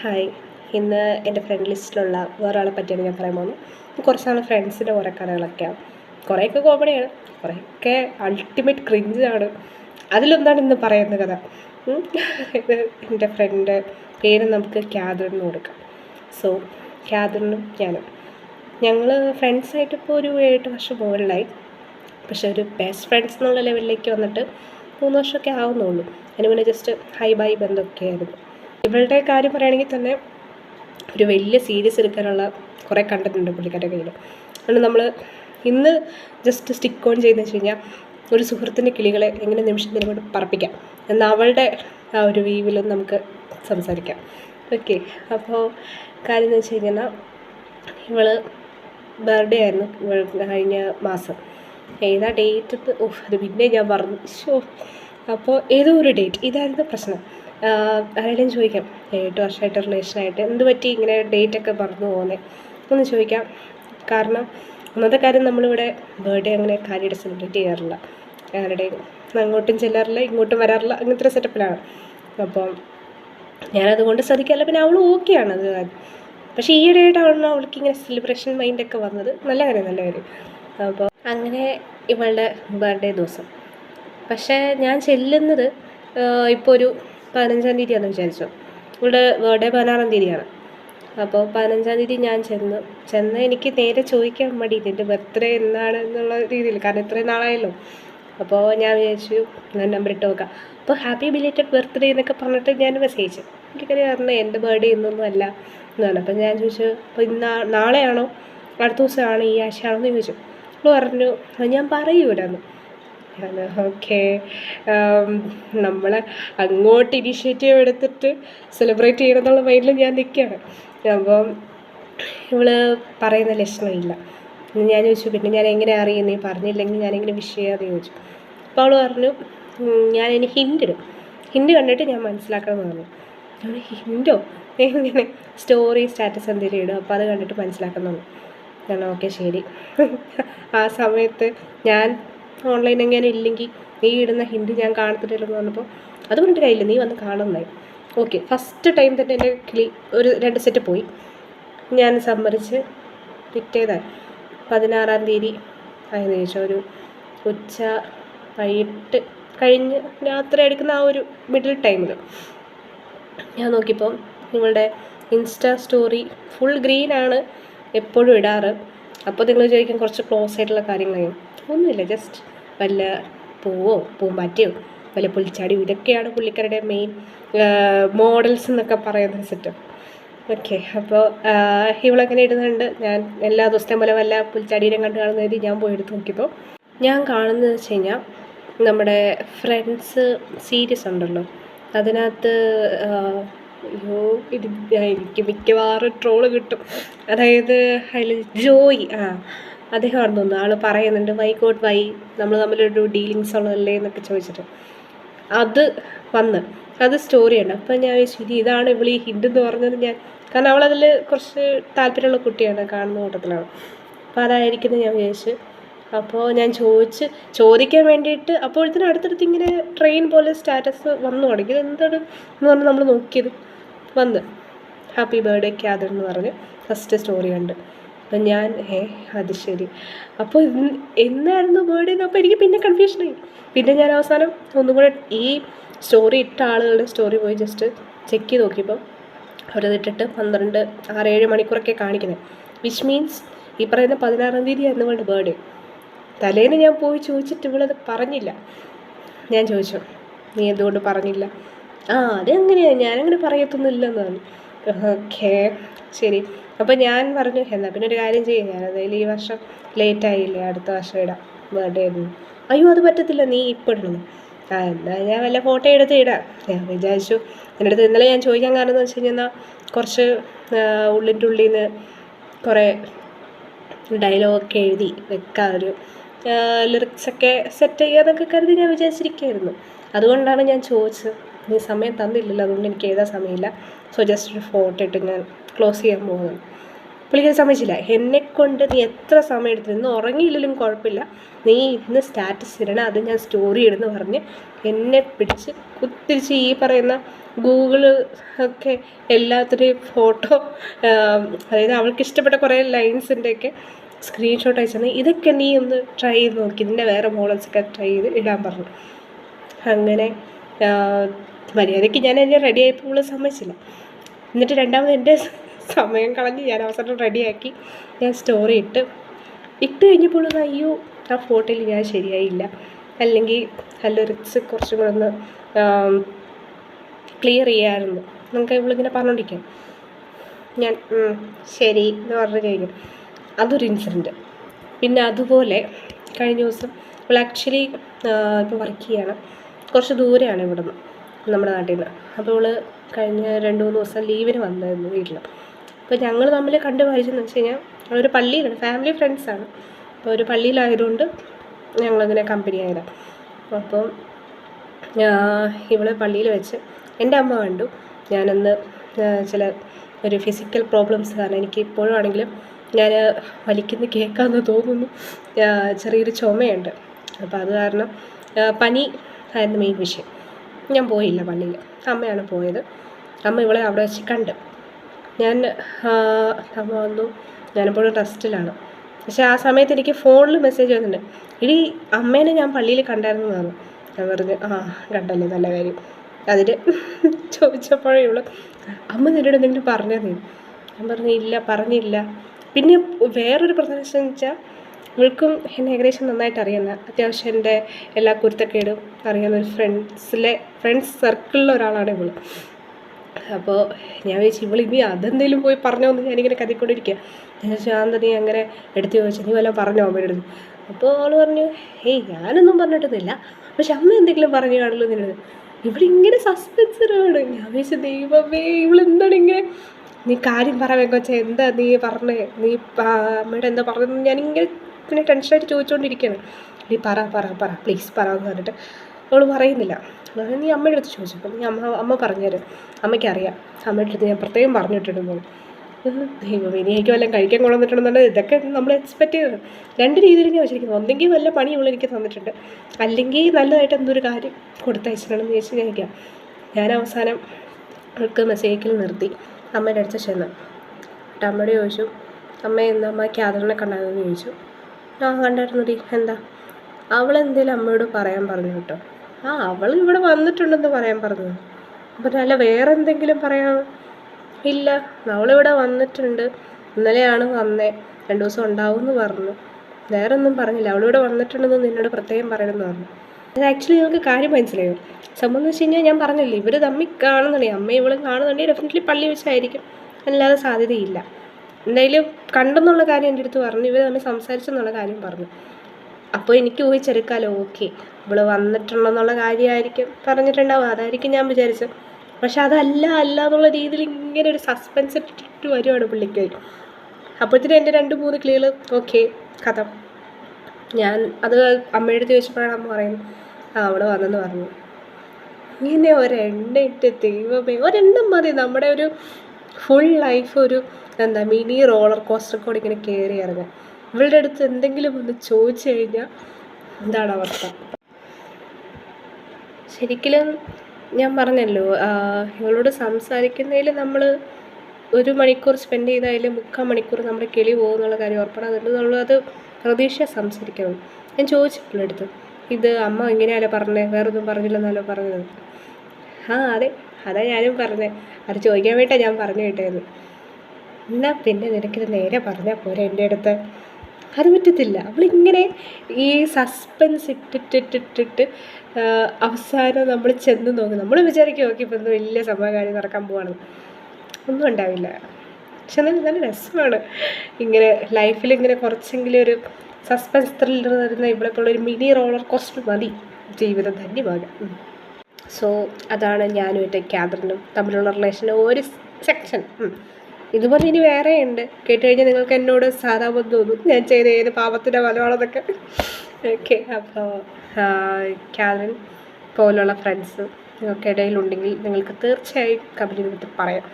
Hi ഇന്ന് എന്റെ front ലിസ്റ്റിലുള്ള വേറൊരാളെ പറ്റിയാണ് ഞാൻ പറയാൻ പോകുന്നത്. കുറച്ച് നാൾ ഫ്രണ്ട്സിന്റെ കുറേ കഥകളൊക്കെയാണ് കുറേയൊക്കെ കോമഡിയാണ് കുറേയൊക്കെ അൾട്ടിമേറ്റ് ക്രിഞ്ചാണ് അതിലൊന്നാണ് ഇന്ന് പറയുന്ന കഥ. ഇത് എന്റെ ഫ്രണ്ട് പേര് നമുക്ക് ക്യാദറിന് കൊടുക്കാം. സോ ക്യാദറിനും ഞാനും. ഞങ്ങൾ ഫ്രണ്ട്സായിട്ട് ഇപ്പോൾ ഒരു ഏഴെട്ട് വർഷം മുകളിലായി. പക്ഷേ ഒരു ബെസ്റ്റ് ഫ്രണ്ട്സ് എന്നുള്ള ലെവലിലേക്ക് വന്നിട്ട് മൂന്ന് വർഷമൊക്കെ ആവുന്നുള്ളൂ അതിന് മുന്നേ ജസ്റ്റ് ഹൈ ബൈ ബന്ധമൊക്കെ ആയിരുന്നു. ഇവളുടെ കാര്യം പറയുകയാണെങ്കിൽ തന്നെ ഒരു വലിയ സീരീസ് എടുക്കാനുള്ള കുറേ കണ്ടന്റ് ഉണ്ട് പുള്ളിക്കാരുടെ കയ്യിൽ അതുകൊണ്ട് നമ്മൾ ഇന്ന് ജസ്റ്റ് സ്റ്റിക്ക് ഓൺ ചെയ്തെന്ന് വെച്ച് കഴിഞ്ഞാൽ ഒരു സുഹൃത്തിന്റെ കിളികളെ എങ്ങനെ നിമിഷത്തിന് കൊണ്ട് പറപ്പിക്കാം. എന്ന അവളുടെ ആ ഒരു വീവിൽ നമുക്ക് സംസാരിക്കാം. ഓക്കെ അപ്പോൾ കാര്യം എന്ന് വെച്ച് കഴിഞ്ഞാൽ ഇവൾ ബർത്ത്ഡേ ആയിരുന്നു ഇവൾ കഴിഞ്ഞ മാസം. ഏതാ ഡേറ്റ് ഓഹ് അത് പിന്നെ ഞാൻ പറഞ്ഞു ഷോ അപ്പോൾ ഏതോ ഒരു ഡേറ്റ് ഇതായിരുന്നു പ്രശ്നം. ആരെങ്കിലും ചോദിക്കാം എട്ട് വർഷമായിട്ട് റിലേഷനായിട്ട് എന്ത് പറ്റി ഇങ്ങനെ ഡേറ്റ് ഒക്കെ മറന്നു പോകുന്നത് ഒന്ന് ചോദിക്കാം. കാരണം ഒന്നാമത്തെ കാര്യം നമ്മളിവിടെ ബർത്ത്ഡേ അങ്ങനെ കാര്യമായിട്ട് സെലിബ്രേറ്റ് ചെയ്യാറില്ല. ആരുടെയും അങ്ങോട്ടും ചെല്ലാറില്ല ഇങ്ങോട്ടും വരാറില്ല അങ്ങനത്തെ ഒരു സെറ്റപ്പിലാണ് അപ്പം ഞാനതുകൊണ്ട് ശ്രദ്ധിക്കാറില്ല. പിന്നെ അവൾ ഓക്കെയാണ് അത് പക്ഷേ ഈയിടെയായിട്ടാണ് അവൾക്ക് ഇങ്ങനെ സെലിബ്രേഷൻ മൈൻഡൊക്കെ വന്നത്. നല്ല കാര്യം നല്ല കാര്യം. അപ്പോൾ അങ്ങനെ ഇവളുടെ ബർത്ത്ഡേ ദിവസം. പക്ഷേ ഞാൻ ചെല്ലുന്നത് ഇപ്പോൾ ഒരു പതിനഞ്ചാം തീയതിയാണെന്ന് വിചാരിച്ചു. ഇവിടെ ബർത്ത്ഡേ പതിനാറാം തീയതിയാണ്. അപ്പോൾ പതിനഞ്ചാം തീയതി ഞാൻ ചെന്നു ചെന്ന് എനിക്ക് നേരെ ചോദിക്കാൻ മടി എന്റെ ബർത്ത്ഡേ എന്നാണ് എന്നുള്ള രീതിയിൽ. കാരണം ഇത്രയും നാളായല്ലോ. അപ്പോൾ ഞാൻ വിചാരിച്ചു ഞാൻ നമ്പർ ഇട്ട് നോക്കാം. അപ്പോൾ ഹാപ്പി ബിലേറ്റഡ് ബർത്ത്ഡേ എന്നൊക്കെ പറഞ്ഞിട്ട് ഞാൻ മെസ്സേജ് എനിക്കറിയാം പറഞ്ഞു എന്റെ ബർത്ത്ഡേ ഇന്നൊന്നും അല്ല എന്ന് പറഞ്ഞു. അപ്പോൾ ഞാൻ ചോദിച്ചു അപ്പോൾ ഇന്ന് നാളെയാണോ? അടുത്ത ദിവസമാണോ? ഈ ആഴ്ചയാണോ? എന്ന് ചോദിച്ചു. അപ്പോൾ പറഞ്ഞു "ആ, ഞാൻ പറയൂലെന്ന്. ഓക്കെ നമ്മൾ അങ്ങോട്ട് ഇനിഷ്യേറ്റീവ് എടുത്തിട്ട് സെലിബ്രേറ്റ് ചെയ്യണം എന്നുള്ള മൈൻഡിൽ ഞാൻ നിൽക്കുകയാണ് അപ്പോൾ ഇവൾ പറയുന്ന ലക്ഷണമില്ല. ഞാൻ ചോദിച്ചു പിന്നെ ഞാൻ എങ്ങനെ അറിയും? നീ പറഞ്ഞില്ലെങ്കിൽ ഞാൻ എങ്ങനെ വിഷ് ചെയ്യാമെന്ന് ചോദിച്ചു. അപ്പോൾ അവൾ പറഞ്ഞു ഞാൻ ഇനി ഹിന്റ് ഇടും. ഹിന്റ് കണ്ടിട്ട് ഞാൻ മനസ്സിലാക്കണമെന്ന് പറഞ്ഞു. ഞാൻ ഹിന്റോ എങ്ങനെ? സ്റ്റോറി സ്റ്റാറ്റസ് എന്തെങ്കിലും ഇടും. അപ്പോൾ അത് കണ്ടിട്ട് മനസ്സിലാക്കുന്നുള്ളൂ ഞാൻ ഓക്കെ ശരി. ആ സമയത്ത് ഞാൻ ഓൺലൈൻ എങ്ങനെ ഇല്ലെങ്കിൽ നീ ഇടുന്ന ഹിന്ദി ഞാൻ കാണത്തില്ലെന്ന് പറഞ്ഞപ്പോൾ അത് പറഞ്ഞിട്ട് കയ്യില്ല നീ വന്ന് കാണുന്നതായി ഓക്കെ ഫസ്റ്റ് ടൈം തന്നെ എന്റെ കിളി ഒരു രണ്ട് സെറ്റ് പോയി. ഞാൻ സമ്മതിച്ച് പിറ്റേതായി പതിനാറാം തീയതി ചോദിച്ചാൽ ഒരു ഉച്ച വൈകിട്ട് കഴിഞ്ഞ് രാത്രി എടുക്കുന്ന ആ ഒരു മിഡിൽ ടൈമിൽ ഞാൻ നോക്കിയപ്പോൾ നിങ്ങളുടെ ഇൻസ്റ്റാ സ്റ്റോറി ഫുൾ ഗ്രീനാണ് എപ്പോഴും ഇടാറ്. അപ്പോൾ നിങ്ങൾ ചോദിക്കും കുറച്ച് ക്ലോസ് ആയിട്ടുള്ള കാര്യങ്ങളായും ഒന്നുമില്ല ജസ്റ്റ് വല്ല പൂവോ പൂമ്പാറ്റയോ വല്ല പുൽച്ചാടിയോ ഇതൊക്കെയാണ് പുള്ളിക്കാരുടെ മെയിൻ മോഡൽസ് എന്നൊക്കെ പറയുന്ന സെറ്റപ്പ് ഓക്കെ അപ്പോൾ ഇവളങ്ങനെ ഇടുന്നുണ്ട്? ഞാൻ എല്ലാ ദിവസത്തെയും പോലെ വല്ല പുൽച്ചാടീനെ കണ്ടു കാണുന്ന രീതി ഞാൻ പോയി എടുത്ത് നോക്കിയപ്പോൾ ഞാൻ കാണുന്നത് വെച്ച് കഴിഞ്ഞാൽ നമ്മുടെ ഫ്രണ്ട്സ് സീരീസ് ഉണ്ടല്ലോ. അതിനകത്ത് എനിക്ക് മിക്കവാറും ട്രോൾ കിട്ടും. അതായത് അതിൽ ജോയി ആ അദ്ദേഹമാണെന്ന് തോന്നുന്നു. ആൾ പറയുന്നുണ്ട് വൈ ഗോഡ് വൈ നമ്മൾ തമ്മിലൊരു ഡീലിങ്സ് ഉള്ളതല്ലേ എന്നൊക്കെ ചോദിച്ചിട്ട്. അത് വന്ന്. അത് സ്റ്റോറിയാണ് അപ്പം ഞാൻ ശരി ഇതാണ് ഇവൾ ഈ ഹിന്റ് എന്ന് പറഞ്ഞത് ഞാൻ. കാരണം അവളതിൽ കുറച്ച് താല്പര്യമുള്ള കുട്ടിയാണ് കാണുന്ന കൂട്ടത്തിലാണ്. അപ്പം അതായിരിക്കുന്നത് ഞാൻ വിചാരിച്ചു. അപ്പോൾ ഞാൻ ചോദിച്ച് ചോദിക്കാൻ വേണ്ടിയിട്ട് അപ്പോഴത്തേനും അടുത്തടുത്ത് ഇങ്ങനെ ട്രെയിൻ പോലെ സ്റ്റാറ്റസ് വന്നു തുടങ്ങി. എന്താണ് എന്ന് പറഞ്ഞ് നമ്മൾ നോക്കിയത്. വന്ന്. ഹാപ്പി ബർത്ത്ഡേ ക്യാദർ എന്ന് പറഞ്ഞ് ഫസ്റ്റ് സ്റ്റോറി ഉണ്ട് അപ്പം ഞാൻ ഏ അത് ശരി. അപ്പോൾ എന്നായിരുന്നു ബർത്ത്ഡേ എന്ന് അപ്പോൾ എനിക്ക് പിന്നെ കൺഫ്യൂഷനായി പിന്നെ ഞാൻ അവസാനം ഒന്നും കൂടെ ഈ സ്റ്റോറി ഇട്ട ആളുകളുടെ സ്റ്റോറി പോയി ജസ്റ്റ് ചെക്ക് ചെയ്ത് നോക്കിയപ്പോൾ അവരതിട്ടിട്ട് പന്ത്രണ്ട് ആറ് ഏഴ് മണിക്കൂറൊക്കെ കാണിക്കുന്നത് വിച്ച് മീൻസ് ഈ പറയുന്ന പതിനാറാം തീയതി ആയിരുന്നു ഇവളുടെ ബർത്ത്ഡേ തലേന്ന് ഞാൻ പോയി ചോദിച്ചിട്ട് ഇവളത് പറഞ്ഞില്ല. ഞാൻ ചോദിച്ചു നീ എന്തുകൊണ്ട് പറഞ്ഞില്ല? ആ അതെങ്ങനെയാണ് ഞാനങ്ങനെ പറയത്തൊന്നുമില്ലെന്നാണ്. ഓക്കേ ശരി. അപ്പോൾ ഞാൻ പറഞ്ഞു എന്നാൽ പിന്നെ ഒരു കാര്യം ചെയ്യും. ഞാൻ അതായത് ഈ വർഷം ലേറ്റ് ആയില്ലേ അടുത്ത വർഷം ഇടാം. ബർത്ത്ഡേ ആയിരുന്നു. അയ്യോ അത് പറ്റത്തില്ല. നീ ഇപ്പോൾ ഇടണം. ആ എന്നാൽ ഞാൻ വല്ല ഫോട്ടോ എടുത്ത് ഇടാം. ഞാൻ വിചാരിച്ചു എന്റെ അടുത്ത് ഇന്നലെ ഞാൻ ചോദിക്കാൻ കാരണം എന്ന് വെച്ച് കഴിഞ്ഞാൽ കുറച്ച് ഉള്ളിന്റെ ഉള്ളിൽ നിന്ന് കുറേ ഡയലോഗൊക്കെ എഴുതി വെക്കാൻ ഒരു ലിറിക്സൊക്കെ സെറ്റ് ചെയ്യാന്നൊക്കെ കരുതി ഞാൻ വിചാരിച്ചിരിക്കുകയായിരുന്നു അതുകൊണ്ടാണ് ഞാൻ ചോദിച്ചത്. നീ സമയം തന്നില്ലല്ലോ അതുകൊണ്ട് എനിക്ക് എഴുതാൻ സമയമില്ല. സോ ജസ്റ്റ് ഒരു ഫോട്ടോ ഇട്ട് ഞാൻ ക്ലോസ് ചെയ്യാൻ പോകുന്നത് പുള്ളിക്കാരി സമ്മതിച്ചില്ല. എന്നെക്കൊണ്ട് നീ എത്ര സമയം എടുത്തു ഇന്ന് ഉറങ്ങിയില്ലെങ്കിലും കുഴപ്പമില്ല. നീ ഇന്ന് സ്റ്റാറ്റസ് ഇടണം. അത് ഞാൻ സ്റ്റോറി ഇടുന്നു പറഞ്ഞ് എന്നെ പിടിച്ച് കുത്തിരിച്ച് ഈ പറയുന്ന ഗൂഗിൾ ഒക്കെ എല്ലാത്തിന്റെയും ഫോട്ടോ അതായത് അവൾക്ക് ഇഷ്ടപ്പെട്ട കുറേ ലൈൻസിന്റെയൊക്കെ സ്ക്രീൻഷോട്ട് അയച്ചു ഇതൊക്കെ നീ ഒന്ന് ട്രൈ ചെയ്ത് നോക്കി. ഇതിന്റെ വേറെ മോഡൽസൊക്കെ ട്രൈ ചെയ്ത് ഇടാൻ പറഞ്ഞു. അങ്ങനെ മര്യാദയ്ക്ക് ഞാൻ എന്നെ റെഡി ആയപ്പോൾ ഇവൾ സമ്മതിച്ചില്ല. എന്നിട്ട് രണ്ടാമത് എന്റെ സമയം കളഞ്ഞ് ഞാൻ അവസാനം റെഡിയാക്കി ഞാൻ സ്റ്റോറി ഇട്ട്. ഇട്ട് കഴിഞ്ഞപ്പോൾ അയ്യോ ആ ഫോട്ടോയിൽ ഞാൻ ശരിയായില്ല. അല്ലെങ്കിൽ നല്ല റിച്ച് കുറച്ചും കൂടെ ഒന്ന് ക്ലിയർ ചെയ്യാമായിരുന്നു നമുക്ക് ഇവളിങ്ങനെ പറഞ്ഞുകൊണ്ടിരിക്കാം ഞാൻ ശരി എന്ന് പറഞ്ഞു കഴിഞ്ഞു. അതൊരു ഇൻസിഡന്റ് പിന്നെ അതുപോലെ കഴിഞ്ഞ ദിവസം ഇവൾ ആക്ച്വലി ഇപ്പോൾ വർക്ക് ചെയ്യാണ്. കുറച്ച് ദൂരെയാണ് ഇവിടുന്ന്. നമ്മുടെ നാട്ടിൽ നിന്ന് അപ്പോൾ അവൾ കഴിഞ്ഞ രണ്ട് മൂന്ന് ദിവസം ലീവിന് വന്നായിരുന്നു വീട്ടിൽ അപ്പോൾ ഞങ്ങൾ തമ്മിൽ കണ്ട് എന്ന് വെച്ച് കഴിഞ്ഞാൽ അവരൊരു പള്ളിയിലാണ് ഫാമിലി ഫ്രണ്ട്സാണ് അപ്പോൾ ഒരു പള്ളിയിലായതുകൊണ്ട് ഞങ്ങളങ്ങനെ കമ്പനി ആയതാണ് അപ്പം ഇവളെ പള്ളിയിൽ വെച്ച് എന്റെ അമ്മ കണ്ടു. ഞാനന്ന് ചില ഒരു ഫിസിക്കൽ പ്രോബ്ലംസ് കാരണം എനിക്ക് ഇപ്പോഴും ആണെങ്കിലും ഞാൻ വലിക്കുന്ന കേൾക്കാമെന്ന് തോന്നുന്നു. ചെറിയൊരു ചുമയുണ്ട്. അപ്പോൾ അത് കാരണം പനി ആയിരുന്നു മെയിൻ വിഷയം. ഞാൻ പോയില്ല പള്ളിയിൽ. അമ്മയാണ് പോയത്. അമ്മ ഇവളെ അവിടെ വെച്ച് കണ്ട്. ഞാൻ അമ്മ വന്നു. ഞാനിപ്പോഴും റെസ്റ്റിലാണ്. പക്ഷേ ആ സമയത്ത് എനിക്ക് ഫോണിൽ മെസ്സേജ് വന്നിട്ടുണ്ട്. ഇടി അമ്മേനെ ഞാൻ പള്ളിയിൽ കണ്ടായിരുന്നു എന്നാണ് ഞാൻ പറഞ്ഞു ആ കണ്ടല്ലേ നല്ല കാര്യം. അതിന് ചോദിച്ചപ്പോഴേ ഇവൾ അമ്മ നിന്നോട് എന്തെങ്കിലും പറഞ്ഞോ ഞാൻ പറഞ്ഞു ഇല്ല പറഞ്ഞില്ല. പിന്നെ വേറൊരു പ്രശ്നം വെച്ചാൽ ഇവൾക്കും എന്നെ ഏകദേശം നന്നായിട്ട് അറിയുന്ന അത്യാവശ്യം എന്റെ എല്ലാ കുരുത്തക്കേടും അറിയുന്ന ഒരു ഫ്രണ്ട്സിലെ ഫ്രണ്ട്സ് സർക്കിളിലെ ഒരാളാണ് ഇവൾ അപ്പോൾ ഞാൻ വിചാരിച്ചു ഇവൾ ഇനി അതെന്തെങ്കിലും പോയി പറഞ്ഞോ എന്ന് ഞാനിങ്ങനെ കതിക്കൊണ്ടിരിക്കുക ഞാൻ ശാന്ത നീ അങ്ങനെ എടുത്തു ചോദിച്ചു? നീ വല്ലതും പറഞ്ഞോ അമ്മയുടെ അപ്പോൾ അവൾ പറഞ്ഞു ഏയ് ഞാനൊന്നും പറഞ്ഞിട്ടൊന്നുമില്ല. പക്ഷെ അമ്മ എന്തെങ്കിലും പറഞ്ഞു കാണുള്ളൂ നിന്നത് ഇവിടെ ഇങ്ങനെ സസ്പെൻസറാണ് ഞാൻ വിചാരിച്ചു ദൈവമേ ഇവളെന്താണ് ഇങ്ങനെ? നീ കാര്യം പറയാൻ കൊച്ചാ എന്താ നീ പറഞ്ഞേ? നീ അമ്മയുടെ എന്താ പറഞ്ഞതെന്ന് ഞാനിങ്ങനെ പിന്നെ ടെൻഷനായിട്ട് ചോദിച്ചുകൊണ്ടിരിക്കുകയാണ് നീ പറ പറ പറ പ്ലീസ് പറ എന്ന് പറഞ്ഞിട്ട് അവൾ പറയുന്നില്ല. അതായത് നീ അമ്മയുടെ അടുത്ത് ചോദിച്ചു? അപ്പം നീ അമ്മ അമ്മ പറഞ്ഞുതരും. അമ്മയ്ക്കറിയാം. അമ്മയുടെ അടുത്ത് ഞാൻ പ്രത്യേകം പറഞ്ഞിട്ടുണ്ടെന്ന് ദൈവം ഇനി എനിക്ക് വല്ലതും കഴിക്കാൻ കൊണ്ടുവന്നിട്ടുണ്ടെന്നുണ്ടെങ്കിൽ ഇതൊക്കെ നമ്മൾ എക്സ്പെക്ട് ചെയ്തത് രണ്ട് രീതിയിൽ ഞാൻ വെച്ചിരിക്കുന്നത്. ഒന്നെങ്കിൽ വല്ല പണി ഇവൾ എനിക്ക് തന്നിട്ടുണ്ട്. അല്ലെങ്കിൽ നല്ലതായിട്ട് എന്തൊരു കാര്യം കൊടുത്തയച്ചിട്ടുണ്ടെന്ന് ചോദിച്ചു കഴിക്കാം ഞാൻ അവസാനം അവൾക്ക് മെസ്സേജിൽ നിർത്തി. അമ്മയുടെ അടുത്ത് ചെന്ന്. അമ്മയോട് ചോദിച്ചു അമ്മ എന്താ? അമ്മ ക്യാദറിനെ കണ്ടായിരുന്നു? ചോദിച്ചു. ആ കണ്ടായിരുന്നടി. എന്താ? അവൾ എന്തേലും അമ്മയോട് പറയാൻ പറഞ്ഞു കേട്ടോ. ആ അവൾ ഇവിടെ വന്നിട്ടുണ്ടെന്ന് പറയാൻ പറഞ്ഞു. അപ്പം അല്ല വേറെ എന്തെങ്കിലും പറയാം? ഇല്ല അവളിവിടെ വന്നിട്ടുണ്ട്. ഇന്നലെയാണ് വന്നേ. രണ്ടു ദിവസം ഉണ്ടാവും എന്ന് പറഞ്ഞു. വേറെ ഒന്നും പറഞ്ഞില്ല. അവളിവിടെ വന്നിട്ടുണ്ടെന്ന് നിന്നോട് പ്രത്യേകം പറയണമെന്ന് പറഞ്ഞു. അത് ആക്ച്വലി നിങ്ങൾക്ക് കാര്യം മനസ്സിലായോ? സംഭവം എന്ന് വെച്ച് കഴിഞ്ഞാൽ ഞാൻ പറഞ്ഞില്ലേ ഇവർ തമ്മിൽ കാണുന്നുണ്ടെങ്കിൽ അമ്മ ഇവളും കാണുന്നുണ്ടെങ്കിൽ ഡെഫിനറ്റ്ലി പള്ളി വെച്ചായിരിക്കും. അല്ലാതെ സാധ്യതയില്ല. എന്തായാലും കണ്ടെന്നുള്ള കാര്യം എന്റെ അടുത്ത് പറഞ്ഞു. ഇവർ തമ്മിൽ സംസാരിച്ചെന്നുള്ള കാര്യം പറഞ്ഞു. അപ്പോൾ എനിക്ക് ഊഹിച്ചെടുക്കാമല്ലോ ഓക്കെ ഇവൾ വന്നിട്ടുണ്ടെന്നുള്ള കാര്യമായിരിക്കും പറഞ്ഞിട്ടുണ്ടാവും അതായിരിക്കും ഞാൻ വിചാരിച്ചത്. പക്ഷെ അതല്ല അല്ല എന്നുള്ള രീതിയിൽ ഇങ്ങനെ ഒരു സസ്പെൻസ് ഇട്ടിട്ട് വരുവാണ് പുള്ളിക്ക്. അപ്പോഴത്തേനും എന്റെ രണ്ട് മൂന്ന് ക്ലിയർ ഓക്കെ കഥ. ഞാൻ അത് അമ്മയുടെ ചോദിച്ചപ്പോഴാണ് അമ്മ പറയുന്നത്. ആ അവൾ വന്നെന്ന് പറഞ്ഞു. ഇങ്ങനെ ഒരെണ്ണ ഇട്ട് ദൈവമേ ഒരെണ്ണം മതി. നമ്മുടെ ഒരു ഫുൾ ലൈഫ് ഒരു എന്താ മിനി റോളർ കോസ്റ്റർ കൂടെ ഇങ്ങനെ കയറി ഇറങ്ങുക ഇവളുടെ അടുത്ത് എന്തെങ്കിലും ഒന്ന് ചോദിച്ചു കഴിഞ്ഞാൽ എന്താണ് അവസ്ഥ? ശരിക്കും ഞാൻ പറഞ്ഞല്ലോ ഇവളോട് സംസാരിക്കുന്നതിൽ നമ്മൾ ഒരു മണിക്കൂർ സ്പെൻഡ് ചെയ്തായാലും മുക്കാൽ മണിക്കൂർ നമ്മുടെ കിളി പോകുന്നുള്ള കാര്യം ഉറപ്പാണ്. അതുകൊണ്ട് നമ്മളത് പ്രതീക്ഷ സംസാരിക്കണം. ഞാൻ ചോദിച്ചിട്ടുള്ള അടുത്ത്. ഇത് അമ്മ ഇങ്ങനെയല്ലേ പറഞ്ഞേ? വേറൊന്നും പറഞ്ഞില്ലെന്നല്ലോ പറഞ്ഞത്? ആ അതെ. അതാ ഞാനും പറഞ്ഞേ. അത് ചോദിക്കാൻ വേണ്ടിയിട്ടാണ് ഞാൻ പറഞ്ഞു കേട്ടത് എന്നാ പിന്നെ നിനക്കിത് നേരെ പറഞ്ഞാൽ പോരെ എന്റെ അടുത്ത്? അത് പറ്റത്തില്ല. അവളിങ്ങനെ ഈ സസ്പെൻസ് ഇട്ടിട്ടിട്ടിട്ടിട്ട് അവസാനം നമ്മൾ ചെന്ന് നോക്കും. നമ്മൾ വിചാരിക്കും ഓക്കെ ഇപ്പം വലിയ സംഭവകാര്യം നടക്കാൻ പോവാണ്. ഒന്നും ഉണ്ടാവില്ല. പക്ഷെ എന്നാലും നല്ല രസമാണ്. ഇങ്ങനെ ലൈഫിൽ ഇങ്ങനെ കുറച്ചെങ്കിലും ഒരു സസ്പെൻസ് ത്രില്ലർ തരുന്ന ഇവിടെ ഇപ്പോൾ ഒരു മിനി റോളർ കോസ്റ്റർ മതി. ജീവിതം ധന്യമാകാം. സോ അതാണ് ഞാനും ഞാനുമായിട്ട് ക്യാദറിനും തമ്മിലുള്ള റിലേഷന്റെ ഒരു സെക്ഷൻ ഇതുപോലെ ഇനി വേറെ ഉണ്ട് കേട്ട് കഴിഞ്ഞാൽ നിങ്ങൾക്ക് എന്നോട് സാധാപം തോന്നും. ഞാൻ ചെയ്ത ഏത് പാപത്തിന്റെ ഫലമാണെന്നൊക്കെ. ഓക്കെ അപ്പോൾ ക്യാദറിൻ പോലുള്ള ഫ്രണ്ട്സ് നിങ്ങൾക്ക് ഇടയിലുണ്ടെങ്കിൽ നിങ്ങൾക്ക് തീർച്ചയായും കമ്പനി നിന്നിട്ട് പറയാം.